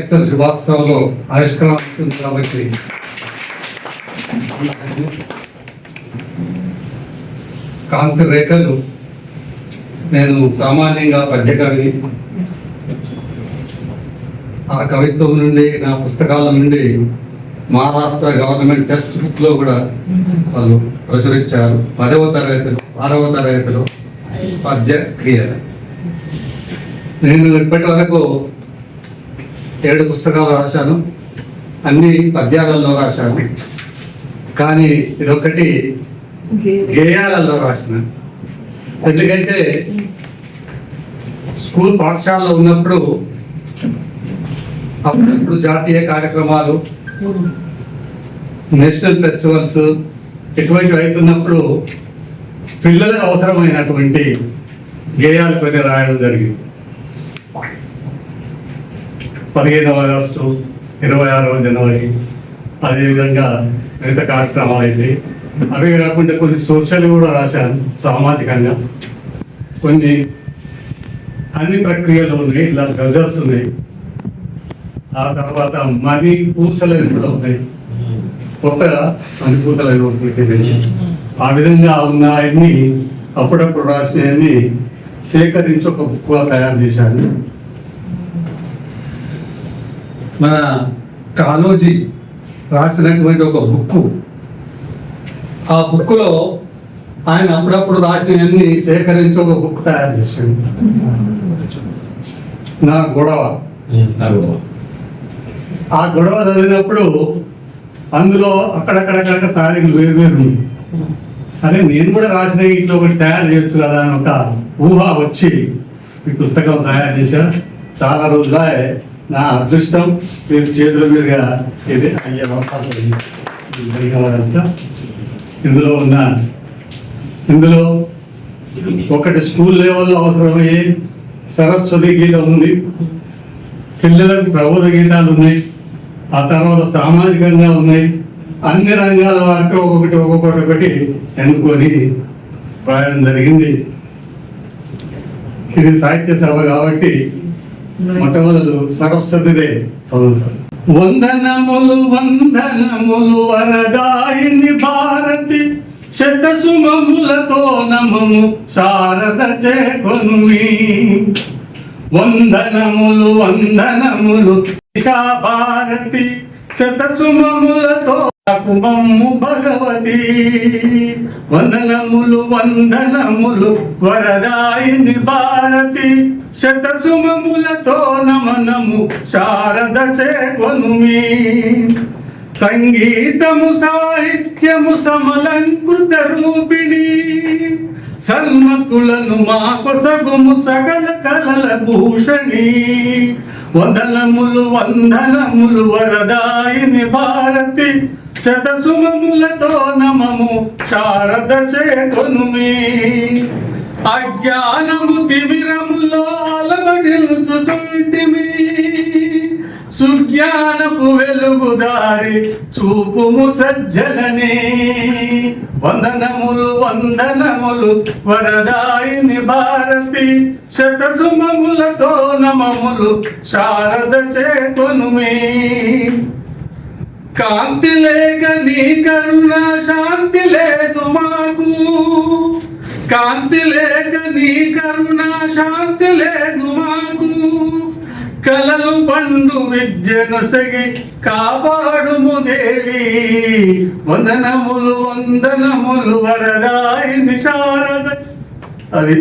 Director శుభాస్తవంలో ఆవిష్కరణ కాబట్టి. కాంతి రేఖలు నేను సామాన్యంగా పద్య కవి. ఆ కవిత్వం నుండి నా పుస్తకాల నుండి మహారాష్ట్ర గవర్నమెంట్ టెక్స్ట్ బుక్లో కూడా వాళ్ళు ప్రచురించారు. పదవ తరగతిలో ఆరవ తరగతిలో పద్య క్రియలు. నేను ఇప్పటి వరకు ఏడు పుస్తకాలు రాశాను అన్ని పద్యాలలో రాశాను. కానీ ఇదొకటి గేయాలలో రాసిన. ఎందుకంటే స్కూల్ పాఠశాలలో ఉన్నప్పుడు అప్పుడప్పుడు జాతీయ కార్యక్రమాలు నేషనల్ ఫెస్టివల్స్ ఇటువంటివి అవుతున్నప్పుడు పిల్లలకు అవసరమైనటువంటి గేయాలు కొన్ని రాయడం జరిగింది. పదిహేనవ ఆగస్టు ఇరవై ఆరవ జనవరి. అదేవిధంగా మిగతా కార్యక్రమాలు అయితే. అవే కాకుండా కొన్ని సోషల్ కూడా రాశాను సామాజికంగా. కొన్ని అన్ని ప్రక్రియలు ఉన్నాయి ఇలా గజల్స్ ఉన్నాయి. ఆ తర్వాత మనీ పూసలు కూడా ఉన్నాయి. కొత్తగా మనీ పూసలు అని ఆ విధంగా ఉన్న అన్ని అప్పుడప్పుడు రాసినవన్నీ సేకరించి ఒక బుక్గా తయారు చేశాను. మన కాలోజీ రాసినటువంటి ఒక బుక్ ఆ బుక్లో ఆయన అప్పుడప్పుడు రాసినవన్నీ సేకరించి ఒక బుక్ తయారు చేశాడు. నా గొడవ. ఆ గొడవ చదివినప్పుడు అందులో అక్కడక్కడక్కడ తారీఖులు వేరు వేరు. అరే నేను కూడా రాసిన ఇట్లా ఒకటి తయారు చేయొచ్చు కదా అని ఒక ఊహ వచ్చి ఈ పుస్తకం తయారు చేశా చాలా రోజులే నా అదృష్టం మీరు చేతుల మీదుగా ఇది అయ్యే అవకాశం ఇందులో ఉన్న ఇందులో ఒకటి స్కూల్ లెవెల్లో అవసరమయ్యే సరస్వతి గీతం ఉంది. పిల్లలకు ప్రబోధ గీతాలు ఉన్నాయి. ఆ తర్వాత సామాజికంగా ఉన్నాయి. అన్ని రంగాల వారికి ఒక్కొక్కటి ఒక్కొక్కటి ఒకటి ఎన్నుకొని రాయడం జరిగింది. ఇది సాహిత్య సభ కాబట్టి మొట్టమొదలు సరస్వతిదే చదువుతాను వందనములు వందనములు వరదాయిని భారతి శతసుమములతో నమము శారద చేకొనుమి. వందనములు వందనములు భారతి శతసుమములతో కుమము భగవతి వందనములు వందనములు వరదాయిని భారతి. శతసుమములతో నమనము శారద చేకొనుమి. సంగీతము సాహిత్యము సమలంకృత రూపిణి. సన్మతులను మా కొసగుము సకల కలల భూషణి. వందనములు వందనములు వరదాయిని భారతి. శతసుమములతో నమము శారద చేకొనుమి అజ్ఞానము తిమిరములో అలమటిల్చుచుంటిమి సుజ్ఞానపు వెలుగుదారి చూపుము సజ్జననే. వందనములు వందనములు వరదాయిని భారతి. శతసుమములతో నమములు శారద చేకొనుమే కాంతి లేక నీ కరుణ శాంతి లేదు మాకు. కాంతి లేక నీ కరుణ శాంతి లేదు మాకు. కలలు పండు విద్యను సగి కాపాడుము దేవి. వందనములు వందనములు వరదాయిని శారద అది.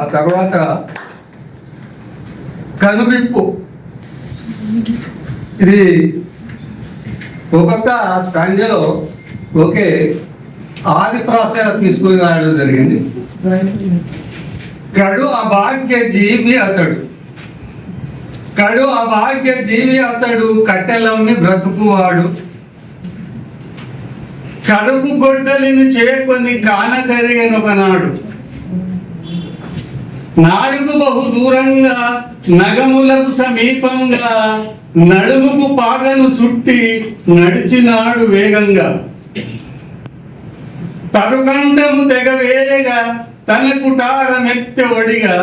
ఆ తర్వాత కనువిప్పు. ఇది ఒక్కొక్క స్కంజలో ఒకే ఆది ప్రాస తీసుకుని రాయడం జరిగింది. కడు అభాగ్య జీవి అతడు. కడు అభాగ్య జీవి అతడు కట్టెలమ్మి బ్రతుకువాడు. కరుకు గొడ్డలిని చేకొని కానకరిగనొకనాడు నాడుగు బహు దూరంగా నగములకు సమీపంగా నడుముకు పాగను సుట్టి నడిచినాడు వేగంగా. తరుకండము తెగవేయగా తన కుటారమెత్తె ఒడిగా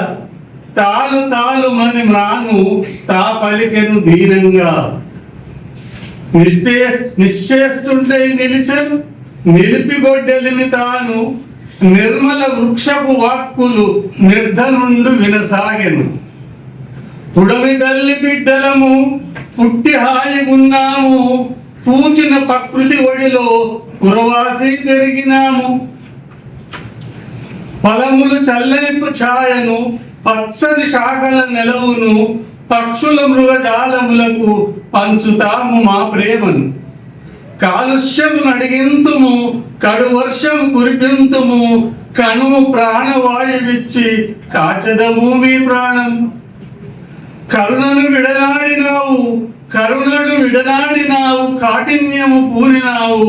తాలు తాలు మని మ్రాను తా పలికెను దీనంగా. నిశ్చే నిశ్చేస్తుంటే నిలిచను నిలిపిగొడ్డలిని తాను నిర్మల వృక్షపు వాక్కులు నిర్ధనుండు వినసాగెను. పుడమి తల్లి బిడ్డలము పుట్టి హాయిగున్నాము పూచిన ప్రకృతి ఒడిలో పురవాసి పెరిగినాము. ఫలములు చల్లని ఛాయను పచ్చని శాఖల నెలవును పక్షుల మృగజాలములకు పంచుతాము మా ప్రేమను. కాలుష్యము నడిగింతుము కడు వర్షము కురిపింతుము కనుము ప్రాణవాయువిచ్చి కాచదము మీ ప్రాణం. కరుణను విడనాడినావు కరుణను విడనాడినావు కాఠిన్యము పూనినావు.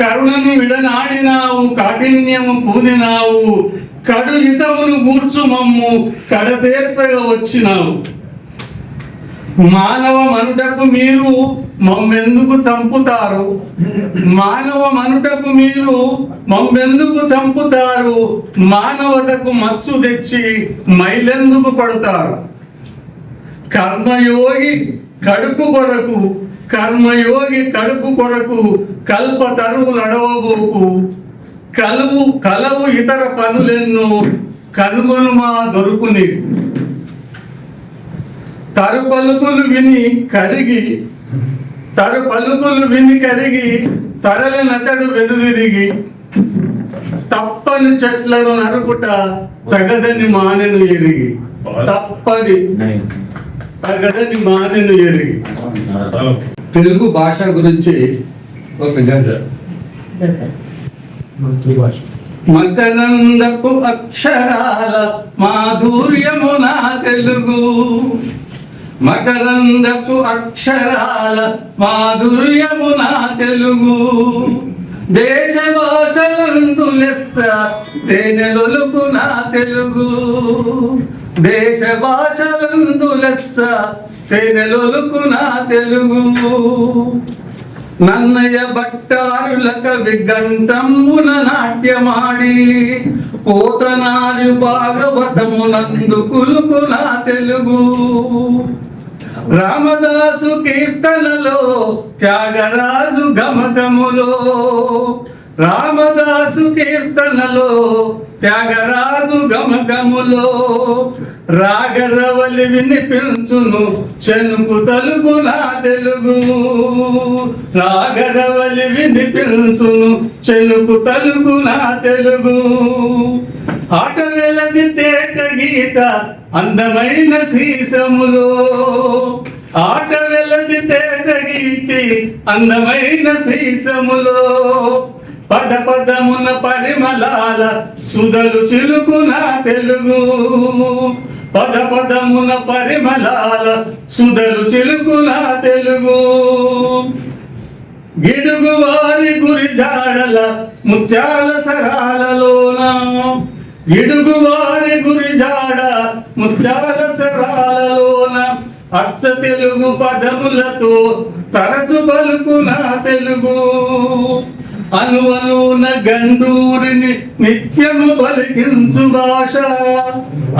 కరుణను విడనాడినావు కాఠిన్యము పూనినావు. కడు హితమును గూర్చు మమ్ము కడతీర్చగా వచ్చినావు. మానవ మనుటకు మీరు మమ్మెందుకు చంపుతారు? మానవ మనుటకు మీరు మమ్మెందుకు చంపుతారు? మానవతకు మచ్చు తెచ్చి మైలెందుకు కొడతారు కర్మయోగి కడుపు కొరకు కర్మయోగి కడుపు కొరకు కల్ప తరువు నడవబోకు. కలువు కలవు ఇతర పనులెన్నో కనుగొను మా దొరుకు నీకు తరు పలుకులు విని కరిగి తరు పలుకులు విని కరిగి తరలినతడు వెనుదిరిగి. తప్పని చెట్లను నరుకుట తగదని మానెను ఎరిగి. తప్పని ఎరిగి తెలుగు భాష గురించి ఒక గజ. మకరందపు అక్షరాల మాధుర్యము నా తెలుగు. మకరందపు అక్షరాల మాధుర్యము నా తెలుగు. దేశ భాషలందు లెస్స తేనెలొలుకు నా తెలుగు. దేశ భాషలందులెస్స లెస్స నా తెలుగు. నన్నయ్య భట్టారులక విగంటమ్మున నాట్యమాడి పోతనారు భాగవతమునందు కులుకు నా తెలుగు. రామదాసు కీర్తనలో త్యాగరాజు గమగములో రామదాసు కీర్తనలో త్యాగరాజు గమగములో రాగరవలి వినిపించును చెనుకు తలుపు నా తెలుగు. రాగరవలి వినిపించును చెనుకు తలుపు నా తెలుగు. ఆట వెలది తేట గీత అందమైన సీసములో. ఆట వెలది తేట గీతి అందమైన సీసములో. పద పదమున పరిమళాల సుధలు చిలుకున తెలుగు. పద పదమున పరిమళాల సుధలు చిలుకున తెలుగు. గిడుగు వారి గురి జాడల ముత్యాల సరాలలోన గిడుగు వారి గురి జాడ ముత్యాల సరాలలోన అచ్చ తెలుగు పదములతో తరచు పలుకున తెలుగు. అను అనున గండూరిని నిత్యము పలికించు భాష.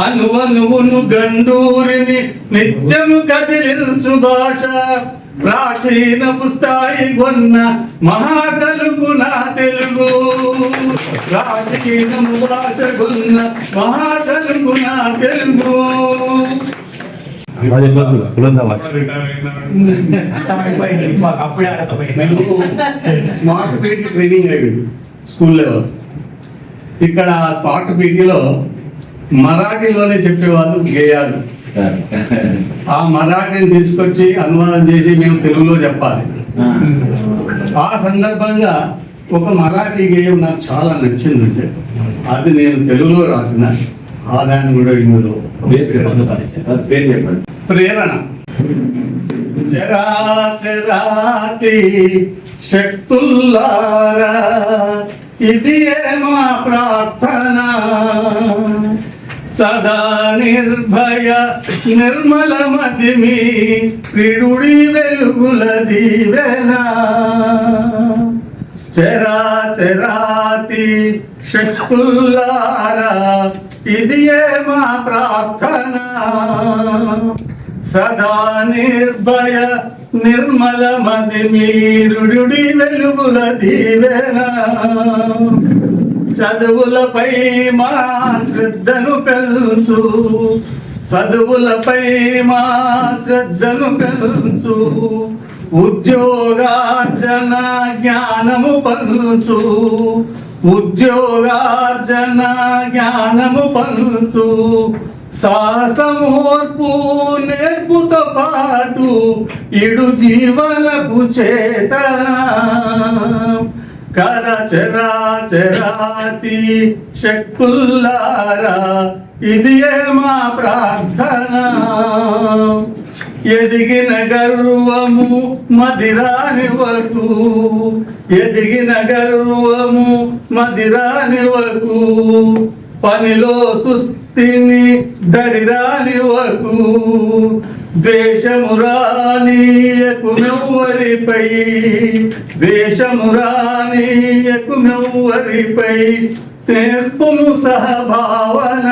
అను అనువును గండూరిని నిత్యము కదిలించు భాష. ప్రాచీన పుస్తాయి కొన్న మహాకలుపు నా తెలుగు. ప్రాచీన భాష కొన్న మహాకలుపు నా తెలుగు. స్మార్ట్ పీటీ ట్రైనింగ్ అయ్యింది స్కూల్ లెవెల్. ఇక్కడ స్మార్ట్ పీటీలో మరాఠీలోనే చెప్పేవాళ్ళు గేయాలు. ఆ మరాఠీని తీసుకొచ్చి అనువాదం చేసి మేము తెలుగులో చెప్పాలి. ఆ సందర్భంగా ఒక మరాఠీ గేయం నాకు చాలా నచ్చింది అంటే అది నేను తెలుగులో రాసిన ఆ దాన్ని కూడా ఇందులో. పేరు చెప్పండి. ప్రేరణ. చరాచరాతి శక్తుల్లారా ఇది మా ప్రార్థన. సదా నిర్భయ నిర్మల మదిమి క్రీడుడి వెలుగుల దీవెనా. చరాచరాతి శక్తుల్లారా ఇది ఏ మా ప్రార్థన. సదా నిర్భయ నిర్మల మది మీరుడి వెలుగుల దీవెన. చదువులపై మా శ్రద్ధను పెంచు. చదువులపై మా శ్రద్ధను పెంచు. ఉద్యోగార్జన జ్ఞానము పంచు. ఉద్యోగార్జన జ్ఞానము పంచు. సాహసమోర్పు పాటు ఇడు జీవనపు చేత కర చరా చరాతి శక్తుల్లారా ఇది ఏ మా ప్రార్థన. ఎదిగిన గర్వము మదిరానివకు ఎదిగిన గర్వము మదిరానివకు పనిలో సుస్థిని దరిరానివకు ద్వేషమురానీయకు మెవ్వరిపై ద్వేషమురానీయకు మెవ్వరిపై నేర్పును సహభావన.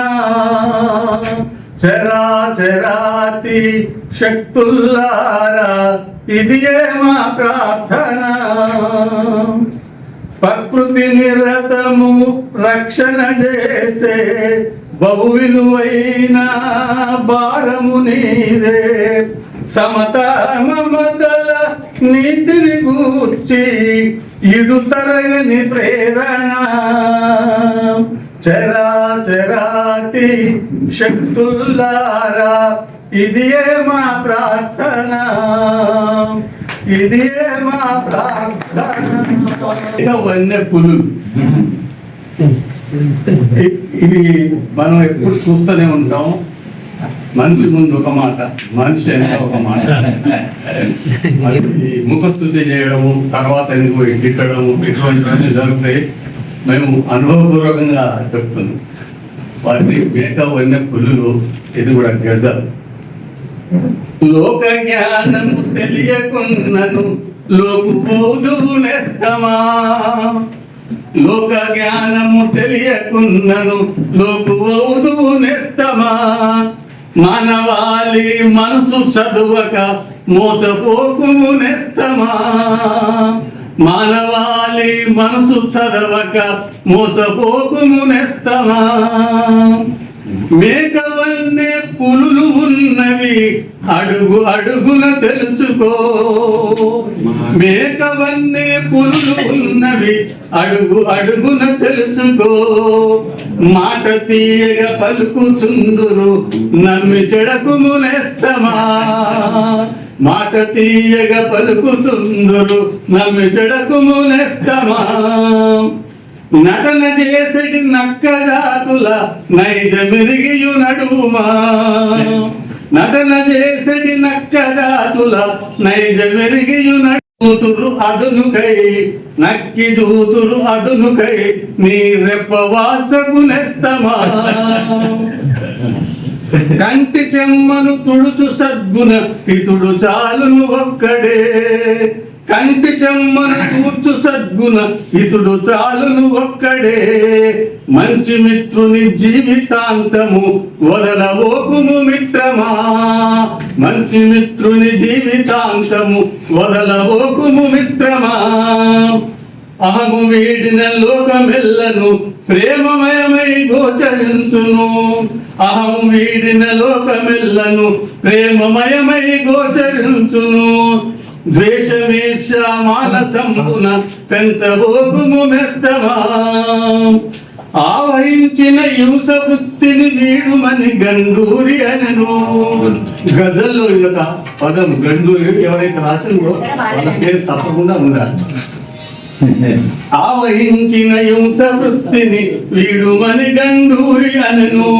చరాచరాతి శక్తుల్లారా ఇది ఏ మా ప్రార్థన. ప్రకృతి నిరతము రక్షణ చేసే బహు విలువైన భారము నీదే. సమత మమతల నీతిని గూర్చి ఇడు తరగని ప్రేరణ. చరా చరాతి శక్తుల్లారా ఇది ఏ మా ప్రార్థన. ఇది ఏ మా ప్రార్థన. వన్య పులు. ఇవి మనం ఎప్పుడు చూస్తూనే ఉంటాం. మనిషి ముందు ఒక మాట మనిషి అనేది ఒక మాట. ముఖస్థుతి చేయడము తర్వాత ఎందుకు ఎక్కడము ఇటువంటివన్నీ జరుగుతాయి. మేము అనుభవపూర్వకంగా చెప్తున్నాం. వాటిని మేక వన్య పులులు ఇది కూడా గజల్. లోక జ్ఞానము తెలియకున్నను లోకు బోధువు లోక జ్ఞానము తెలియకున్నను లోకు బోధువు నెస్తమా? మానవాలి మనసు చదువక మోసపోకుము నెస్తమా? మానవాలి మనసు చదవక మోసపోకుము నెస్తమా? మేకవన్నే పులు అడుగు అడుగున తెలుసుకో. మేకవన్నే పురులు ఉన్నవి అడుగు అడుగున తెలుసుకో. మాట తీయగా పలుకుచుందురు నమ్మి చెడకు మునేస్తమా. మాట తీయగా పలుకుచుందురు నమ్మి చెడకు మునేస్తమా. నటన చేసడి నక్క జాతుల నైజ మెరిగియు నడుమా నటన చేసటి నక్క జాతుల నైజ మెరిగియు నడుతురు అదునుకై నక్కి దూతురు అదునుకై నీ రెప్ప వాచకు నెస్తమా? కంటి చెమ్మను తుడుచు సద్గుణ పితుడు చాలును ఒక్కడే. కంటి చెమ్మను కూర్చు సద్గుణ ఇతుడు చాలును ఒక్కడే. మంచి మిత్రుని జీవితాంతము వదలబోకుము మిత్రమా. మంచి మిత్రుని జీవితాంతము వదలవోకుము మిత్రమా. అహము వీడిన లోకమెల్లను ప్రేమమయమై గోచరించును. అహము వీడిన లోకమెల్లను ప్రేమమయమై గోచరించును. ద్వేషమీర్ష మానసంపున పెంచబోగుము మెస్తమా ఆవహించిన హింస వృత్తిని వీడుమని గండూరి అనను. గజల్లో ఈ యొక్క పదం గండూరి ఎవరైతే రాసిందో వాళ్ళ పేరు తప్పకుండా ఉండాలి. ఆవహించిన హింస వృత్తిని వీడుమని గండూరి అనను.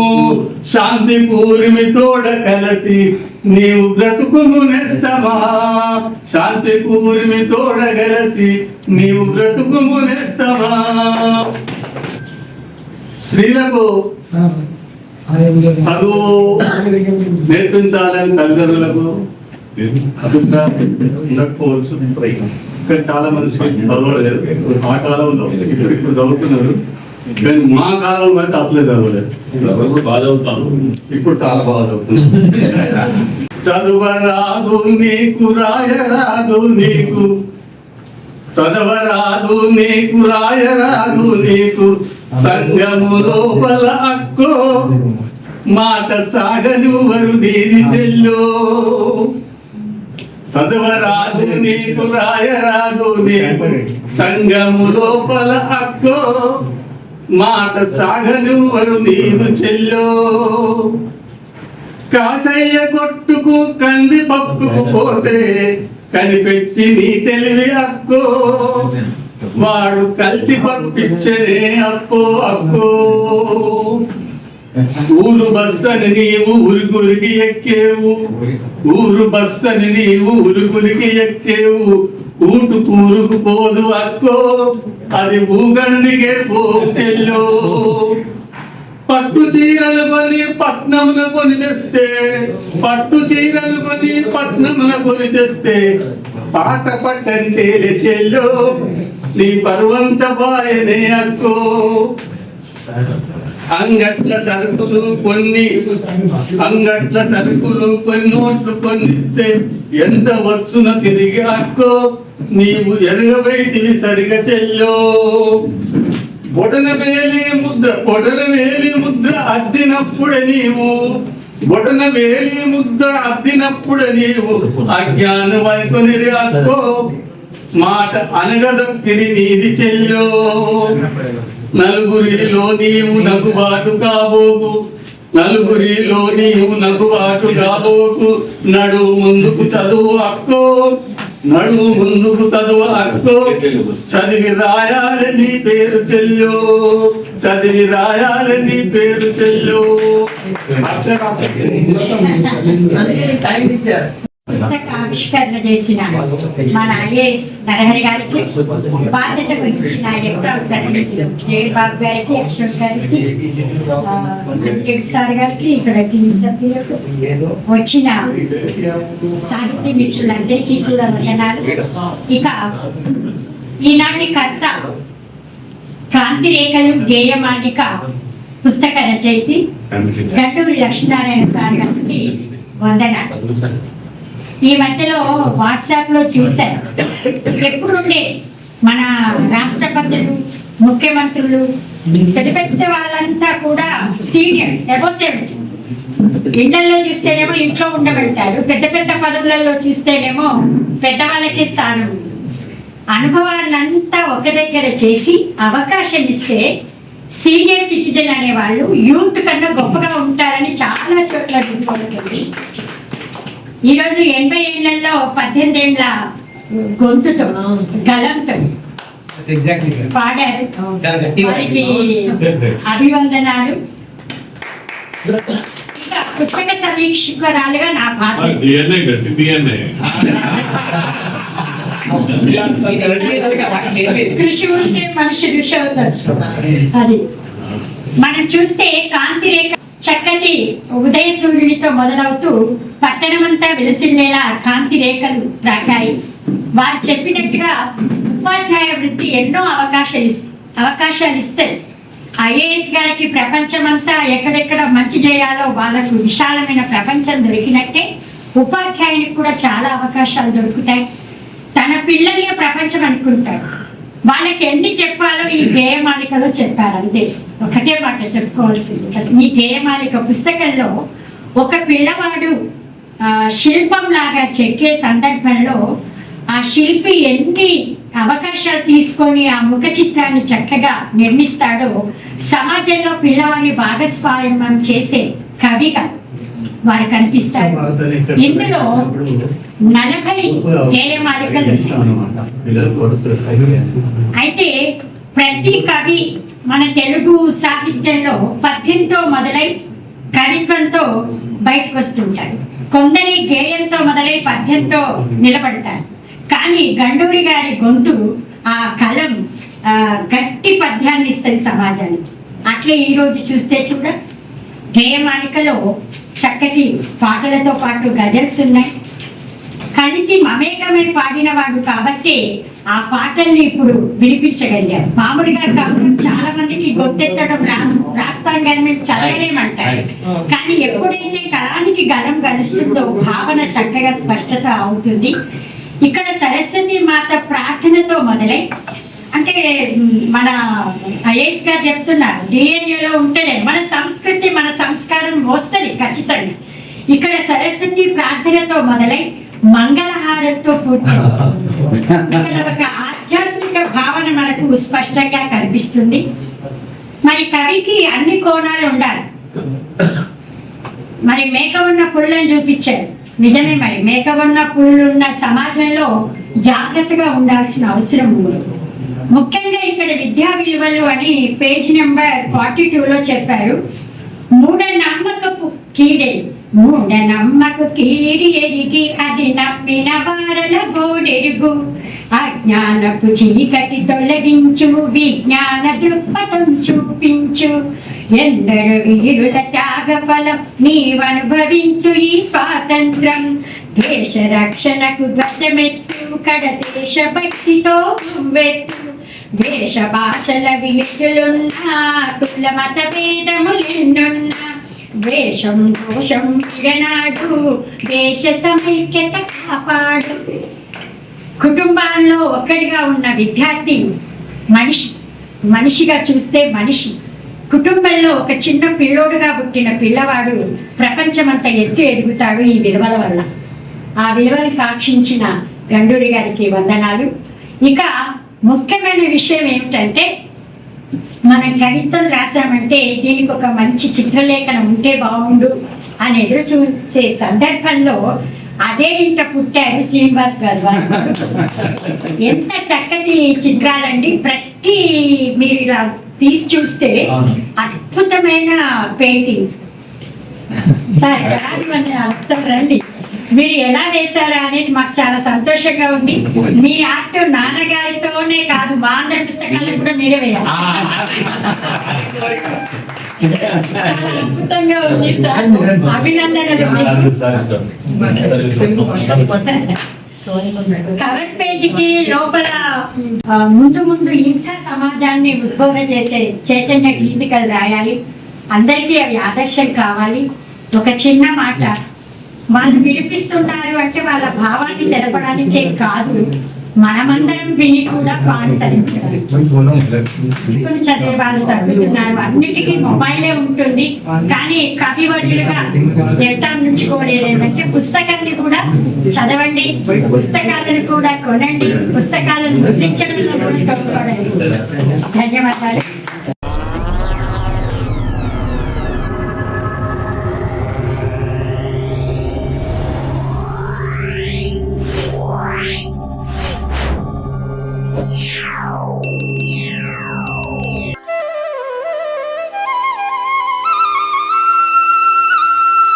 శాంతి పూర్మి తోడ కలిసి నీవు బ్రతుకుము నెస్తమా? శాంతి కూర్మి తోడగలసి నీవు బ్రతుకుము నెస్తమా? స్త్రీలకు చదువు నేర్పించాలని తల్లిదండ్రులకు అభిప్రాయం ఉండకపోవచ్చు ఇక్కడ చాలా మంది చదవలేదు ఆ కాలంలో ఇప్పుడు ఇప్పుడు చదువుతున్నారు. కానీ మా కాలంలో అయితే అసలే చదవలేదు. బాగా చదువుతాను ఇప్పుడు చాలా బాగా చదువుతుంది చదువరాదు నీకు రాయరాదు నీకు. చదవరాదు నీకు రాయరాదు నీకు. సంగము లోపల అక్కో. మాట సాగనివ్వరు దీని చెల్లో. చదవరాదు నీకు రాయరాదు నీకు. సంగము లోపల అక్కో. మాట సాగనివ్వరు నీదు చెల్లో. కాకయ్య కొట్టుకు కంది పప్పుకు పోతే కనిపెట్టి నీ తెలివి అక్కో వాడు కల్తి పప్పిచ్చనే అప్పో అక్కో ఊరు బస్సని నీవు ఉరుగురికి ఎక్కేవు. ఊరు బస్సని నీవు ఉరుగురికి ఎక్కేవు. ఊటు కూరుకు పోదు అక్కో. అది ఊగండికే పోచెల్లో పట్టు చీరలు కొని పట్నమున కొని తెస్తే పట్టు చీరలు కొని పట్నమున కొని తెస్తే పాత పట్టని తేలే చెల్లో. నీ పర్వంత బాయనే అక్కో. అంగట్ల సరుకులు కొన్ని అంగట్ల సరుకులు కొన్ని నోట్లు కొన్నిస్తే ఎంత వచ్చున తిరిగి అక్కో నీవు ఎరగబైతివి సరిగా చెల్లో. బొడన వేలి ముద్ర బొడన వేలి ముద్ర అద్దినప్పుడే నీవు బొడన వేలి ముద్ర అద్దినప్పుడే నీవు అజ్ఞానం అనుకుని అక్కో మాట అనగదొక్కిరి నీది చెల్లో. నలుగురిలో నీవు నగుబాటు కాబోకు నలుగురిలో నీవు నగుబాటు కాబోకు నడు ముందుకు చదువు అక్కో. నడు ముందుకు చదువు అక్కో. చదివి రాయాలి నీ పేరు చెల్లో. చదివి రాయాలి నీ పేరు చెల్లో. పుస్తకావిష్కరణ చేసిన మన ఐఏఎస్ నరహరి గారికి బాధ్యత వహించిన జయబాబు గారికి అశోక్ గారికి ఆ, సార్ గారికి ఇక్కడ సభ్యులకు వచ్చిన సాహిత్య మిత్రులందరికీ కూడా వందనాలు. ఇక ఈనాటి కర్త క్రాంతి రేఖలు గేయమాలిక పుస్తక రచయితి గడ్డూరి లక్ష్మీనారాయణ సార్ గారికి వందనాలు. ఈ మధ్యలో వాట్సాప్లో చూశాను. ఎప్పుడుండే మన రాష్ట్రపతులు ముఖ్యమంత్రులు పెద్ద పెద్ద వాళ్ళంతా కూడా సీనియర్స్ అబౌ సెవెంటీ ఇళ్ళలో చూస్తేనేమో ఇంట్లో ఉండబెడతారు పెద్ద పెద్ద పదవులలో చూస్తేనేమో పెద్దవాళ్ళకి స్థానం. అనుభవాలంతా అనుభవాన్నంతా ఒక దగ్గర చేసి అవకాశం ఇస్తే సీనియర్ సిటిజన్ అనే వాళ్ళు యూత్ కన్నా గొప్పగా ఉంటారని చాలా చోట్ల గుర్తుపడుతుంది ఈరోజు ఎనభై ఏళ్ళలో పద్దెనిమిది ఏళ్ళ గొంతుతో గలంతో పాడారు. వారికి అభివందనాలు. పుస్తక సమీక్షకురాలుగా నా డిఎన్ఏ కృషి ఉంటే మనిషి ఋషి అవుతారు. అది. మనం చూస్తే కాంతి రేఖ చక్కటి ఉదయ సూర్యుడితో మొదలవుతూ పట్టణమంతా విలసిల్లేలా కాంతి రేఖలు రాకాయి వారు చెప్పినట్టుగా ఉపాధ్యాయ వృత్తి ఎన్నో అవకాశాలు అవకాశాలు ఇస్తాయి ఐఏఎస్ గారికి ప్రపంచమంతా ఎక్కడెక్కడ మంచి చేయాలో వాళ్ళకు విశాలమైన ప్రపంచం దొరికినట్టే ఉపాధ్యాయునికి కూడా చాలా అవకాశాలు దొరుకుతాయి. తన పిల్లలే ప్రపంచం అనుకుంటాడు వాళ్ళకి ఎన్ని చెప్పాలో ఈ గేయమాలికలో చెప్పారు అంతే ఒకటే మాట చెప్పుకోవాల్సింది. ఈ గేయమాలిక పుస్తకంలో ఒక పిల్లవాడు శిల్పం లాగా చెక్కే సందర్భంలో ఆ శిల్పి ఎన్ని అవకాశాలు తీసుకొని ఆ ముఖ చిత్రాన్ని చక్కగా నిర్మిస్తాడో సమాజంలో పిల్లవాడిని భాగస్వామ్యం చేసే కవిగా వారు కనిపిస్తారు ఇందులో నలభై గేయమాలికలు అయితే ప్రతి కవి మన తెలుగు సాహిత్యంలో పద్యంతో మొదలై కవిత్వంతో బయటకు వస్తుంటాడు. కొందరి గేయంతో మొదలై పద్యంతో నిలబడతారు కానీ గండూరి గారి గొంతు ఆ కలం గట్టి పద్యాన్ని ఇస్తుంది సమాజానికి. అట్లే ఈ రోజు చూస్తే చూడ. గేయమాలికలో చక్కటి పాటలతో పాటు గజల్స్ ఉన్నాయి. కలిసి మమేకమై పాడిన వాడు కాబట్టి ఆ పాటల్ని ఇప్పుడు వినిపించగలిగారు మామూలుగా కవులు చాలా మందికి గొంతెత్తడం రా- రాస్తాం కానీ మేము చదవలేమంటారు. కానీ ఎప్పుడైతే కళానికి గలం గలుస్తుందో భావన చక్కగా స్పష్టత అవుతుంది. ఇక్కడ సరస్వతి మాత ప్రార్థనతో మొదలై అంటే మన ఐఏఎస్ గారు చెప్తున్నారు డిఎన్ఏలో ఉంటేనే మన సంస్కృతి మన సంస్కారం వస్తుంది ఖచ్చితంగా. ఇక్కడ సరస్వతి ప్రార్థనతో మొదలై మంగళహారంతో పూర్తి ఇక్కడ ఒక ఆధ్యాత్మిక భావన మనకు స్పష్టంగా కనిపిస్తుంది. మరి కవికి అన్ని కోణాలు ఉండాలి. మరి మేక ఉన్న పుల్లని చూపించారు. నిజమే మరి మేక ఉన్న పుళ్ళు ఉన్న సమాజంలో జాగ్రత్తగా ఉండాల్సిన అవసరం ఉంది. ముఖ్యంగా ఇక్కడ విద్యా విలువలు అని పేజ్ నెంబర్ ఫార్టీ లో చెప్పారు. మూఢ నమ్మకపు కీడే మూఢ నమ్మకు కీడి ఎరిగి అది నమ్మిన వారల గోడెరుగు. అజ్ఞానపు చీకటి తొలగించు విజ్ఞాన దృక్పథం చూపించు. ఎందరు వీరుల త్యాగ ఫలం నీవనుభవించు ఈ స్వాతంత్రం. దేశ రక్షణకు ధ్వజమెత్తు కడ దేశ భక్తితో వెత్తు దేశ భాషల విలులున్నా కుల మత భేదములెన్నున్నా వేషం దోషం విడనాడు దేశ సమైక్యత కాపాడు. కుటుంబాల్లో ఒక్కడిగా ఉన్న విద్యార్థి మనిషి మనిషిగా చూస్తే మనిషి. కుటుంబంలో ఒక చిన్న పిల్లోడుగా పుట్టిన పిల్లవాడు ప్రపంచమంతా ఎత్తు ఎదుగుతాడు ఈ విలువల వల్ల. ఆ విలువలు కాక్షించిన గండూరి గారికి వందనాలు. ఇక ముఖ్యమైన విషయం ఏమిటంటే మనం కవిత్వం రాసామంటే దీనికి ఒక మంచి చిత్రలేఖనం ఉంటే బాగుండు అని ఎదురు చూసే సందర్భంలో అదే ఇంట పుట్టారు శ్రీనివాస్ గారు. ఎంత చక్కటి చిత్రాలండి ప్రతి మీరు ఇలా తీసి చూస్తే. అద్భుతమైన పెయింటింగ్స్ సార్ రండి మీరు ఎలా వేశారా అనేది మాకు చాలా సంతోషంగా ఉంది. మీ ఆర్ట్ నాన్నగారితోనే కాదు మా అందరి కూడా మీరే వేయాలి. అద్భుతంగా ఉంది సార్. అభినందనలు. కవర్ పేజీకి లోపల ముందు ముందు ఇంకా సమాజాన్ని ఉద్భవన చేసే చైతన్య గీతికలు రాయాలి. అందరికీ అవి ఆదర్శం కావాలి. ఒక చిన్న మాట. వాళ్ళు వినిపిస్తున్నారు అంటే వాళ్ళ భావాన్ని తెలపడానికే కాదు మనమందరం విని కూడా పాంతరించాలి ఇప్పుడు చదివే వాళ్ళు తగ్గుతున్నారు అన్నిటికీ మొబైలే ఉంటుంది కానీ కవివర్యులుగా నిర్ధారించుకోలేదు ఏంటంటే పుస్తకాన్ని కూడా చదవండి పుస్తకాలను కూడా కొనండి పుస్తకాలను ముద్రించడంలో కూడా ధన్యవాదాలు.